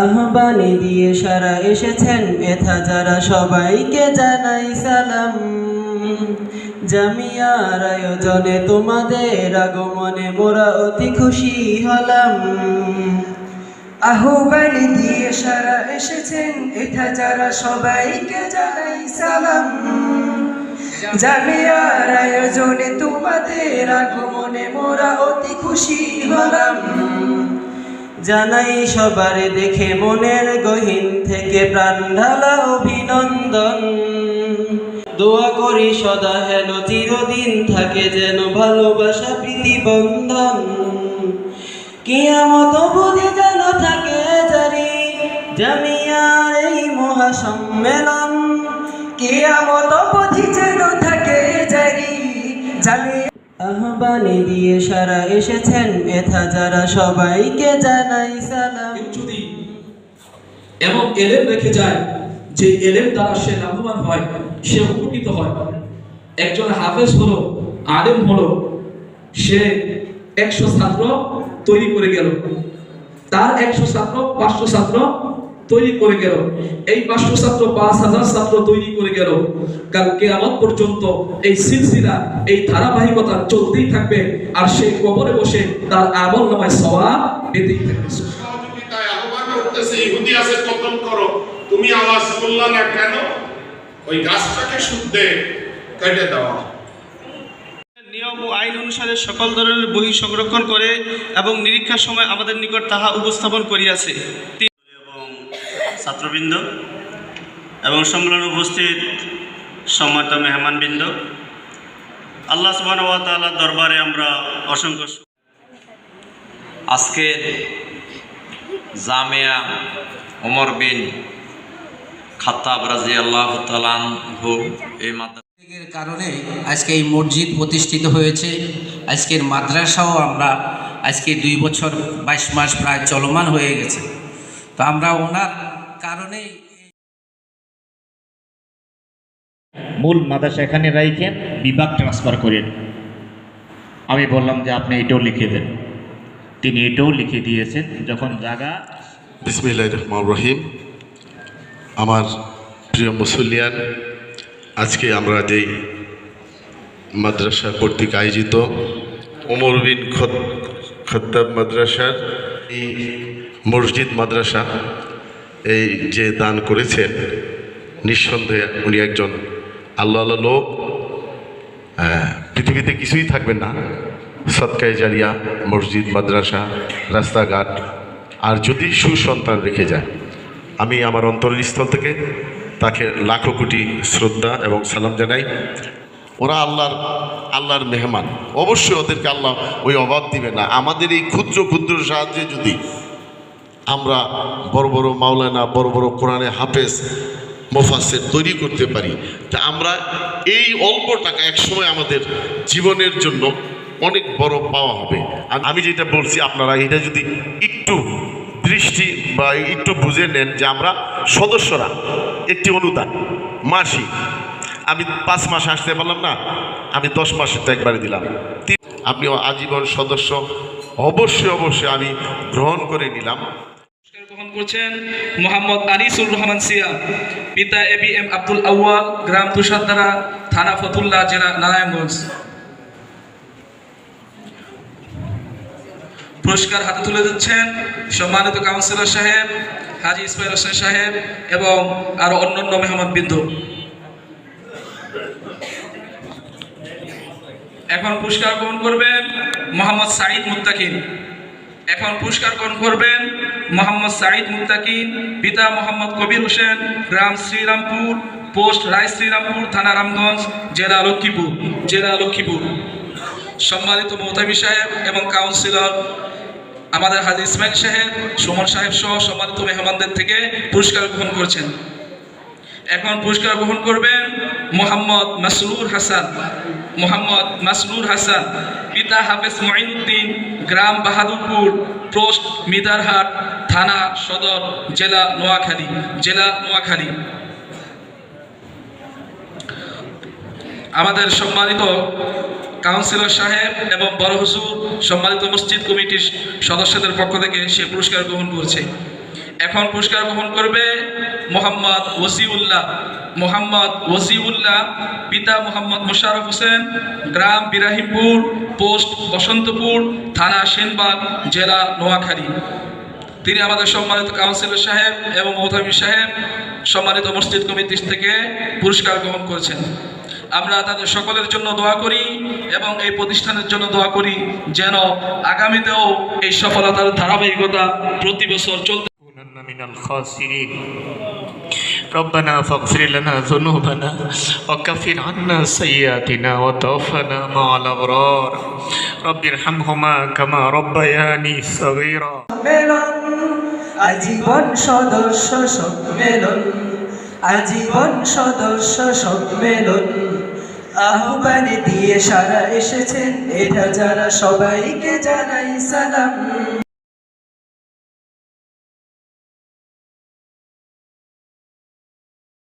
আহ্বানি দিয়ে সারা এসেছেন মেথা যারা সবাইকে জানাই সালাম। জামিয়ার আয়োজনে তোমাদের আগমনে মোরা অতি খুশি হলাম। আহ্বানি দিয়ে সারা এসেছেন এটা যারা সবাইকে জানাই সালাম। জামিয়ার আয়োজনে তোমাদের আগমনে মোরা অতি খুশি হলাম। জানাই সবার দেখে মনের গহীন থেকে প্রাণ ঢালা অভিনন্দন। দোয়া করি সদা হেন চিরদিন থাকে যেন ভালোবাসা প্রীতি বন্ধন কিয়ামত বুঝে যেন থাকে জারি জামিয়ার এই মহাসম্মেলন। কিয়ামত অবধি যেন থাকে জারি জামিয়া আহ্বানি দিয়ে সারা এসেছেন মেথা যারা সবাইকে জানাই সালাম। যদি এমন এলেম রেখে যায়, যে এলেম দ্বারা সে লাভবান হয়, সে উপকৃত হয়। একজন হাফেজ হলো, আলেম হলো, সে একশো ছাত্র তৈরি করে গেল। তার একশো ছাত্র, পাঁচশো ছাত্র তৈরি করে গেল। এই পাঁচশো ছাত্র পাঁচ হাজার ছাত্র তৈরি করে গেল। কাল কেয়ামত পর্যন্ত এই সিলসিলা এই ধারাবাহিকতা চলতেই থাকবে আর সে কবরে বসে তার আমল নামায় সওয়া পেতেই থাকবে। সহযোগিতায় আহ্বান করতেছে ইহুদি আছে কতল করো। তুমি আওয়াজ করলা না কেন? ওই গাছটাকে শুদ্ধে কেটে দেওয়া নিয়ম ও আইন অনুসারে সকল ধরনের বই সংরক্ষণ করে এবং নিরীক্ষার সময় আমাদের নিকট তাহা উপস্থাপন করিয়াছে। ছাত্রবৃন্দ এবং সম্মেলনে উপস্থিত সম্মানিত মেহমানবৃন্দ, আল্লাহ সুবাহ দরবারে আমরা অসংখ্য আজকের জামিয়া ওমর বিন খাত্তাব রাজি আল্লাহ তালানহু এই মাদ্রাসা এর কারণে আজকে এই মসজিদ প্রতিষ্ঠিত হয়েছে। আজকের মাদ্রাসাও আমরা আজকে দুই বছর বাইশ মাস প্রায় চলমান হয়ে গেছে। তো আমরা ওনার কারণেই মূল মাদ্রাসা এখানে রাইখেন বিভাগ ট্রান্সফার করেন। আমি বললাম যে আপনি এটাও লিখে দেন। তিনি এটাও লিখে দিয়েছেন যখন জায়গা বিসমিল্লাহ রহমান রহিম। আমার প্রিয় মুসল্লিয়ান আজকে আমরা যেই মাদ্রাসা কর্তৃক আয়োজিত ওমর বিন খত- খত্তাব মাদ্রাসার এই মসজিদ মাদ্রাসা এই যে দান করেছেন, নিঃসন্দেহে উনি একজন আল্লাহ আল্লাহ লোক। পৃথিবীতে কিছুই থাকবে না। সৎকায় জারিয়া, মসজিদ, মাদ্রাসা, রাস্তাঘাট, আর যদি সুসন্তান রেখে যায়, আমি আমার অন্তরের স্থল থেকে তাকে লাখো কোটি শ্রদ্ধা এবং সালাম জানাই। ওরা আল্লাহর আল্লাহর মেহমান। অবশ্যই ওদেরকে আল্লাহ ওই অভাব দিবে না। আমাদের এই ক্ষুদ্র ক্ষুদ্র সাহায্যে যদি আমরা বড় বড় মাওলানা, বড় বড় কোরআনে হাফেজ মোফাসের তৈরি করতে পারি। তা আমরা এই অল্প টাকা একসময় আমাদের জীবনের জন্য অনেক বড় পাওয়া হবে। আমি যেটা বলছি, আপনারা এটা যদি একটু দৃষ্টি বা একটু বুঝে নেন যে আমরা সদস্যরা, একটি অনুদান মাসি আমি পাঁচ মাস আসতে পারলাম না, আমি দশ মাসের তো একবারে দিলাম। আপনি আজীবন সদস্য, অবশ্যই অবশ্যই আমি গ্রহণ করে নিলাম। গ্রহণ করছেন মোহাম্মদ আনিসুর রহমান সিয়া। পিতা A B M Abdul Awal, গ্রাম তুষারদারা থানা ফতুল্লাহ জেলা নারায়ণগঞ্জ। পুরস্কার হাতে তুলে দিচ্ছেন সম্মানিত কাউন্সিলর সাহেব, হাজি ইসমাইল হোসেন সাহেব এবং আরও অন্যান্য মেহমান বিন্দু। এখন পুরস্কার গ্রহণ করবেন মোহাম্মদ সাঈদ মুত্তাকিন। এখন পুরস্কার গ্রহণ করবেন মোহাম্মদ সাঈদ মুক্তাকিন পিতা মোহাম্মদ কবির হোসেন, গ্রাম শ্রীরামপুর, পোস্ট রায় শ্রীরামপুর, থানা রামগঞ্জ, জেলা লক্ষ্মীপুর জেলা লক্ষ্মীপুর। সম্মানিত মৌতাবি সাহেব এবং কাউন্সিলর, আমাদের হাজি ইসমাইল সাহেব, সুমন সাহেব সহ সম্মানিত মেহমানদের থেকে পুরস্কার গ্রহণ করছেন। এখন পুরস্কার গ্রহণ করবেন মোহাম্মদ মাসরুর হাসান। মোহাম্মদ মাসরুর হাসান, পিতা হাফেজ মঈনুদ্দিন, গ্রাম বাহাদুরপুর পোস্ট মিদারহাট, থানা সদর, জেলা নোয়াখালী জেলা নোয়াখালী। আমাদের সম্মানিত কাউন্সিলর সাহেব এবং বড় হুজুর সম্মানিত মসজিদ কমিটির সদস্যদের পক্ষ থেকে সে পুরস্কার গ্রহণ করছে। এখন পুরস্কার গ্রহণ করবে মোহাম্মদ ওসিউল্লাহ মোহাম্মদ ওসিউল্লাহ, পিতা মোহাম্মদ মোশারফ হোসেন, গ্রাম বিরাহিমপুর, পোস্ট বসন্তপুর, থানা সেনবাগ, জেলা নোয়াখালী। তিনি আমাদের সম্মানিত কাউন্সিলর সাহেব এবং মৌধামী সাহেব সম্মানিত মসজিদ কমিটির থেকে পুরস্কার গ্রহণ করেছেন। আমরা তাদের সকলের জন্য দোয়া করি এবং এই প্রতিষ্ঠানের জন্য দোয়া করি যেন আগামীতেও এই সফলতার ধারাবাহিকতা প্রতি বছর চলতে ربنا فاغفر لنا ذنوبنا وكفر عنا سيئاتنا وتوفنا مع الأبرار رب ارحمهما كما ربياني صغيرا সম্মেলন আজীবন সদস্য সম্মেলন আজীবন সদস্য সম্মেলন আহ্বানে দিয়ে সারা এসেছেন এটা যারা সবাইকে জানাই সালাম